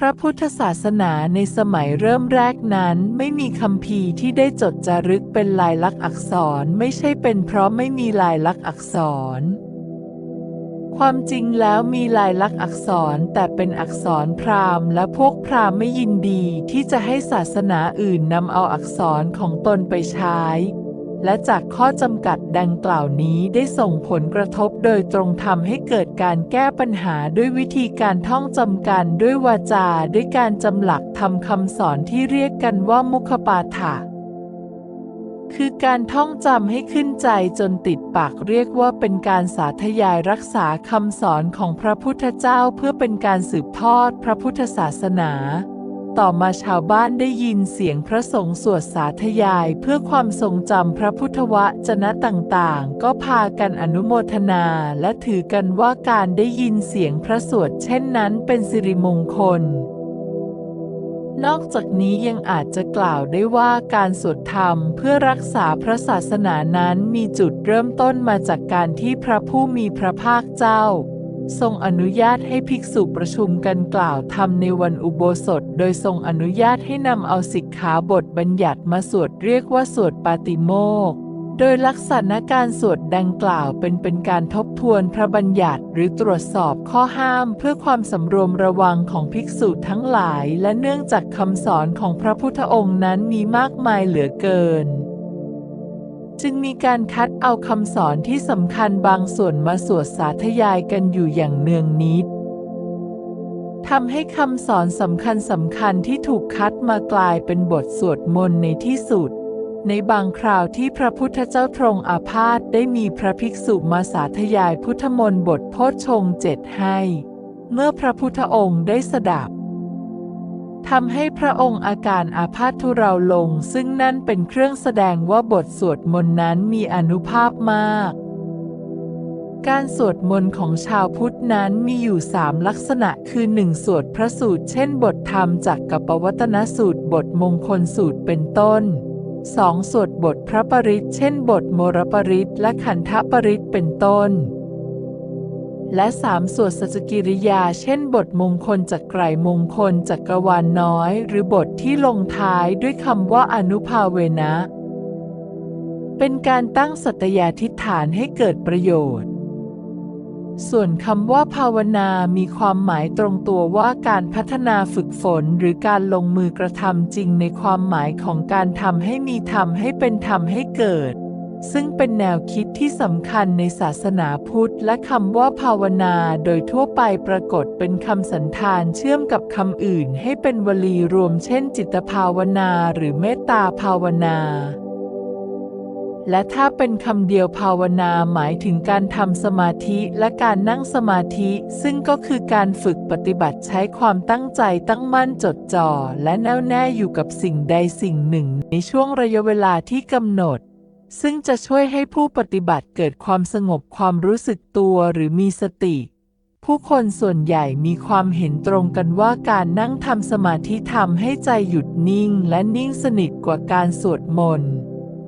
พระพุทธศาสนาในสมัยเริ่มแรกนั้นไม่มีคัมภีร์ที่ได้จดจารึกเป็นลายลักษณ์อักษรไม่ใช่เป็นเพราะไม่มีลายลักษณ์อักษร ความจริงแล้วมีลายลักษณ์อักษรแต่เป็นอักษรพราหมณ์ และพวกพราหมณ์ไม่ยินดีที่จะให้ศาสนาอื่นนำเอาอักษรของตนไปใช้ และจากข้อจำกัดดังกล่าวนี้ได้ส่งผลกระทบโดยตรงทำให้เกิดการแก้ปัญหาด้วยวิธีการท่องจำกันด้วยวาจาด้วยการจำหลักทำคำสอนที่เรียกกันว่ามุขปาฐะคือการท่องจำให้ขึ้นใจจนติดปากเรียกว่าเป็นการสาธยายรักษาคำสอนของพระพุทธเจ้าเพื่อเป็นการสืบทอดพระพุทธศาสนา ต่อมาชาวบ้านได้ยินเสียงพระสงฆ์สวดสาธยายเพื่อความทรงจำพระพุทธวจนะต่างๆ ก็พากันอนุโมทนาและถือกันว่าการได้ยินเสียงพระสวดเช่นนั้นเป็นสิริมงคลนอกจากนี้ยังอาจจะกล่าวได้ว่าการสวดธรรมเพื่อรักษาพระศาสนานั้นมีจุดเริ่มต้นมาจากการที่พระผู้มีพระภาคเจ้า ทรงอนุญาตให้ภิกษุประชุมกันกล่าวธรรมในวันอุโบสถ โดยทรงอนุญาตให้นำเอาสิกขาบทบัญญัติมาสวดเรียกว่าสวดปาติโมกโดยลักษณะการสวดดังกล่าวเป็นเป็นการทบทวนพระบัญญัติหรือตรวจสอบข้อห้ามเพื่อความสำรวมระวังของภิกษุทั้งหลาย และเนื่องจากคำสอนของพระพุทธองค์นั้นมีมากมายเหลือเกิน จึงมีการคัดเอาคำสอนที่สำคัญบางส่วนมาสวดสาธยายกันอยู่อย่างเนืองนิดทำให้คำสอนสำคัญสำคัญที่ถูกคัดมากลายเป็นบทสวดมนต์ในที่สุด ในบางคราวที่พระพุทธเจ้าทรงอาพาธได้มีพระภิกษุมาสาธยายพุทธมนต์บทโพชฌงเจ็ดให้ เมื่อพระพุทธองค์ได้สดับ ทำให้พระองค์อาการอาพาธทุเราลง ซึ่งนั่นเป็นเครื่องแสดงว่าบทสวดมนต์นั้นมีอนุภาพมาก การสวดมนต์ของชาวพุทธนั้นมีอยู่สามลักษณะคือหนึ่งสวดพระสูตร เช่น บทธรรมจากกัปวัตนสูตร บทมงคลสูตรเป็นต้น 2. สวดบทพระปริตเช่น บทโมรปริตและขันธปริตเป็นต้น และสามสวดสัจกิริยา เช่น บทมงคลจากไกรมงคลจักรวาลน้อย หรือบทที่ลงท้ายด้วยคำว่าอนุภาเวนะ เป็นการตั้งสัตยาธิฐานให้เกิดประโยชน์ ส่วนคำว่าภาวนามีความหมายตรงตัวว่าการพัฒนาฝึกฝนหรือการลงมือกระทำจริงในความหมายของการทำให้มีธรรมให้เป็นธรรมให้เกิด ซึ่งเป็นแนวคิดที่สำคัญในศาสนาพุทธ และคำว่าภาวนาโดยทั่วไปปรากฏเป็นคำสันธานเชื่อมกับคำอื่นให้เป็นวลีรวมเช่น จิตภาวนาหรือเมตตาภาวนา และถ้าเป็นคำเดียวภาวนาหมายถึงการทำสมาธิและการนั่งสมาธิ ซึ่งก็คือการฝึกปฏิบัติใช้ความตั้งใจตั้งมั่นจดจ่อ และแน่วแน่อยู่กับสิ่งใดสิ่งหนึ่ง ในช่วงระยะเวลาที่กำหนด ซึ่งจะช่วยให้ผู้ปฏิบัติเกิดความสงบความรู้สึกตัวหรือมีสติ ผู้คนส่วนใหญ่มีความเห็นตรงกันว่าการนั่งทำสมาธิทำให้ใจหยุดนิ่งและนิ่งสนิทกว่าการสวดมนต์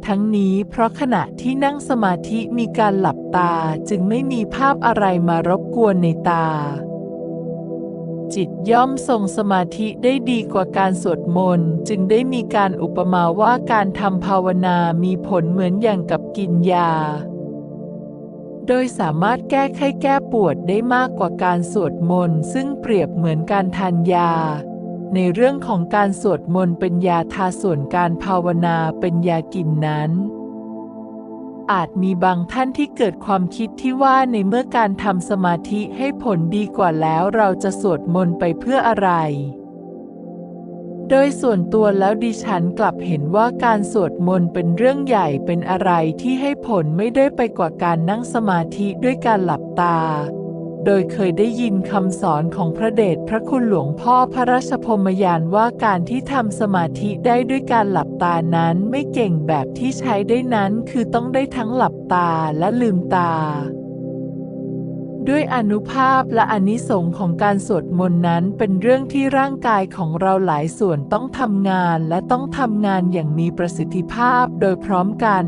ทั้งนี้เพราะขณะที่นั่งสมาธิมีการหลับตาจึงไม่มีภาพอะไรมารบกวนในตา จิตย่อมทรงสมาธิได้ดีกว่าการสวดมนต์ จึงได้มีการอุปมาว่าการทำภาวนามีผลเหมือนอย่างกับกินยา โดยสามารถแก้ไข้แก้ปวดได้มากกว่าการสวดมนต์ ซึ่งเปรียบเหมือนการทานยา ในเรื่องของการสวดมนต์เป็นยาทาส่วนการภาวนาเป็นยากินนั้น อาจมีบางท่านที่เกิดความคิดที่ว่าในเมื่อการทำสมาธิให้ผลดีกว่าแล้วเราจะสวดมนต์ไปเพื่ออะไร โดยส่วนตัวแล้วดิฉันกลับเห็นว่าการสวดมนต์เป็นเรื่องใหญ่เป็นอะไรที่ให้ผลไม่ได้ไปกว่าการนั่งสมาธิด้วยการหลับตา โดยเคยได้ยินคำสอนของพระเดชพระคุณหลวงพ่อพระราชพรมยานว่าการที่ทำสมาธิได้ด้วยการหลับตานั้นไม่เก่งแบบที่ใช้ได้นั้นคือต้องได้ทั้งหลับตาและลืมตา ด้วยอนุภาพและอนิสงส์ของการสวดมนต์นั้นเป็นเรื่องที่ร่างกายของเราหลายส่วนต้องทำงานและต้องทำงานอย่างมีประสิทธิภาพโดยพร้อมกัน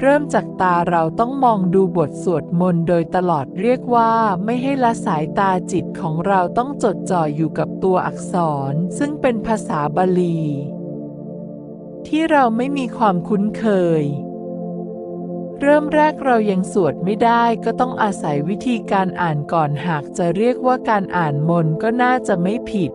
เริ่มจากตาเราต้องมองดูบทสวดมนต์โดยตลอดเรียกว่าไม่ให้ละสายตาจิตของเราต้องจดจ่ออยู่กับตัวอักษร ซึ่งเป็นภาษาบาลี ที่เราไม่มีความคุ้นเคย เริ่มแรกเรายังสวดไม่ได้ก็ต้องอาศัยวิธีการอ่านก่อนหากจะเรียกว่าการอ่านมนต์ก็น่าจะไม่ผิด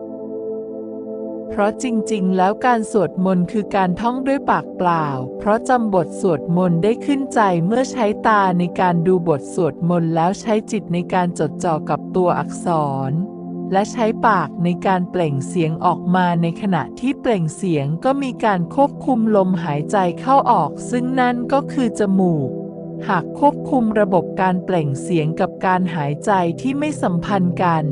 เพราะจริงๆ แล้วการสวดมนต์คือการท่องด้วยปากเปล่า เพราะจำบทสวดมนต์ได้ขึ้นใจเมื่อใช้ตาในการดูบทสวดมนต์แล้วใช้จิตในการจดจ่อกับตัวอักษร และใช้ปากในการเปล่งเสียงออกมาในขณะที่เปล่งเสียงก็มีการควบคุมลมหายใจเข้าออก ซึ่งนั่นก็คือจมูกหากควบคุมระบบการเปล่งเสียงกับการหายใจที่ไม่สัมพันธ์กัน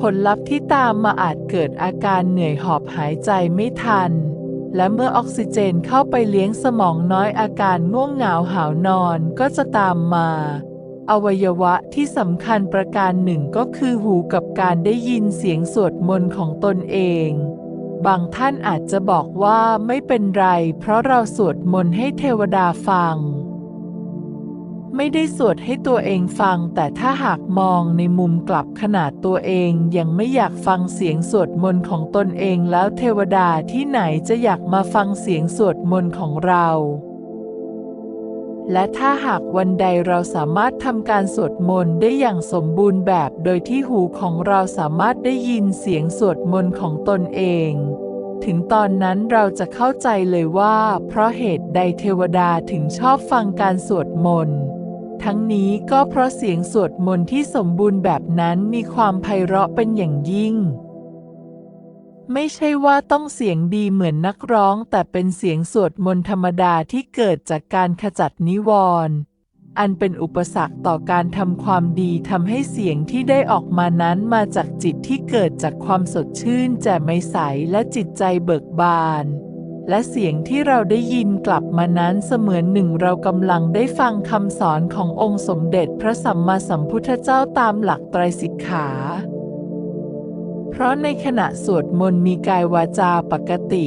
ผลลัพธ์ที่ตามมาอาจเกิดอาการเหนื่อยหอบหายใจไม่ทัน และเมื่อออกซิเจนเข้าไปเลี้ยงสมองน้อยอาการง่วงเหงาหาวนอนก็จะตามมา อวัยวะที่สำคัญประการหนึ่งก็คือหูกับการได้ยินเสียงสวดมนต์ของตนเอง บางท่านอาจจะบอกว่าไม่เป็นไร เพราะเราสวดมนต์ให้เทวดาฟัง ไม่ได้สวดให้ตัวเองฟัง แต่ถ้าหากมองในมุมกลับขนาดตัวเองยังไม่อยากฟังเสียงสวดมนต์ของตนเองแล้วเทวดาที่ไหนจะอยากมาฟังเสียงสวดมนต์ของเรา และถ้าหากวันใดเราสามารถทำการสวดมนต์ได้อย่างสมบูรณ์แบบ โดยที่หูของเราสามารถได้ยินเสียงสวดมนต์ของตนเองถึงตอนนั้นเราจะเข้าใจเลยว่า เพราะเหตุใดเทวดาถึงชอบฟังการสวดมนต์ ทั้งนี้ก็เพราะเสียงสวดมนต์ที่สมบูรณ์แบบนั้นมีความไพเราะเป็นอย่างยิ่ง ไม่ใช่ว่าต้องเสียงดีเหมือนนักร้อง แต่เป็นเสียงสวดมนต์ธรรมดาที่เกิดจากการขจัดนิวรณ์อันเป็นอุปสรรคต่อการทำความดีทำให้เสียงที่ได้ออกมานั้นมาจากจิตที่เกิดจากความสดชื่นแจ่มใสและจิตใจเบิกบาน และเสียงที่เราได้ยินกลับมานั้นเสมือนหนึ่งเรากำลังได้ฟังคำสอนขององค์สมเด็จพระสัมมาสัมพุทธเจ้าตามหลักไตรสิกขา เพราะในขณะสวดมนต์มีกายวาจาปกติ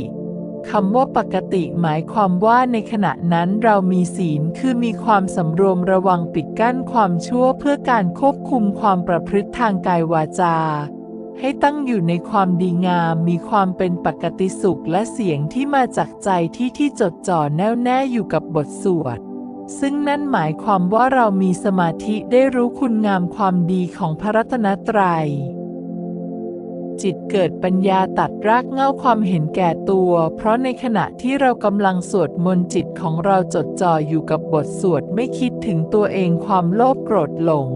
คำว่าปกติหมายความว่าในขณะนั้นเรามีศีลคือมีความสำรวมระวังปิดกั้นความชั่วเพื่อการควบคุมความประพฤติทางกายวาจา ให้ตั้งอยู่ในความดีงาม มีความเป็นปกติสุขและเสียงที่มาจากใจที่ที่จดจ่อแน่วแน่อยู่กับบทสวด ซึ่งนั่นหมายความว่าเรามีสมาธิได้รู้คุณงามความดีของพระรัตนตรัย จิตเกิดปัญญาตัดรากเง้าความเห็นแก่ตัว เพราะในขณะที่เรากำลังสวดมนต์จิตของเราจดจ่ออยู่กับบทสวดไม่คิดถึงตัวเองความโลภโกรธหลง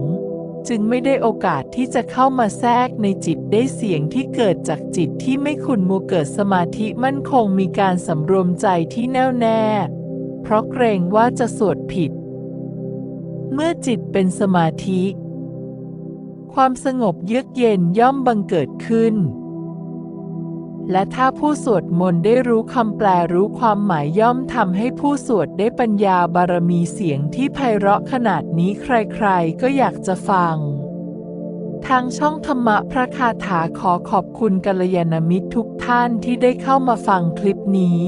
จึงไม่ได้โอกาสที่จะเข้ามาแทรกในจิตได้เสียงที่เกิดจากจิตที่ไม่ขุนมัวเกิดสมาธิมั่นคงมีการสำรวมใจที่แน่วแน่ เพราะเกรงว่าจะสวดผิด เมื่อจิตเป็นสมาธิ ความสงบเยือกเย็นย่อมบังเกิดขึ้น และถ้าผู้สวดมนต์ได้รู้คำแปลรู้ความหมายย่อมทำให้ผู้สวดได้ปัญญาบารมีเสียงที่ไพเราะขนาดนี้ใครๆ ก็อยากจะฟัง ทางช่องธรรมะพระคาถาขอขอบคุณกัลยาณมิตรทุกท่านที่ได้เข้ามาฟังคลิปนี้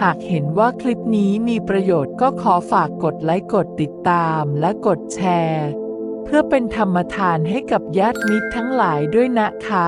หากเห็นว่าคลิปนี้มีประโยชน์ก็ขอฝากกดไลค์กดติดตามและกดแชร์ เพื่อเป็นธรรมทานให้กับญาติมิตรทั้งหลายด้วยนะคะ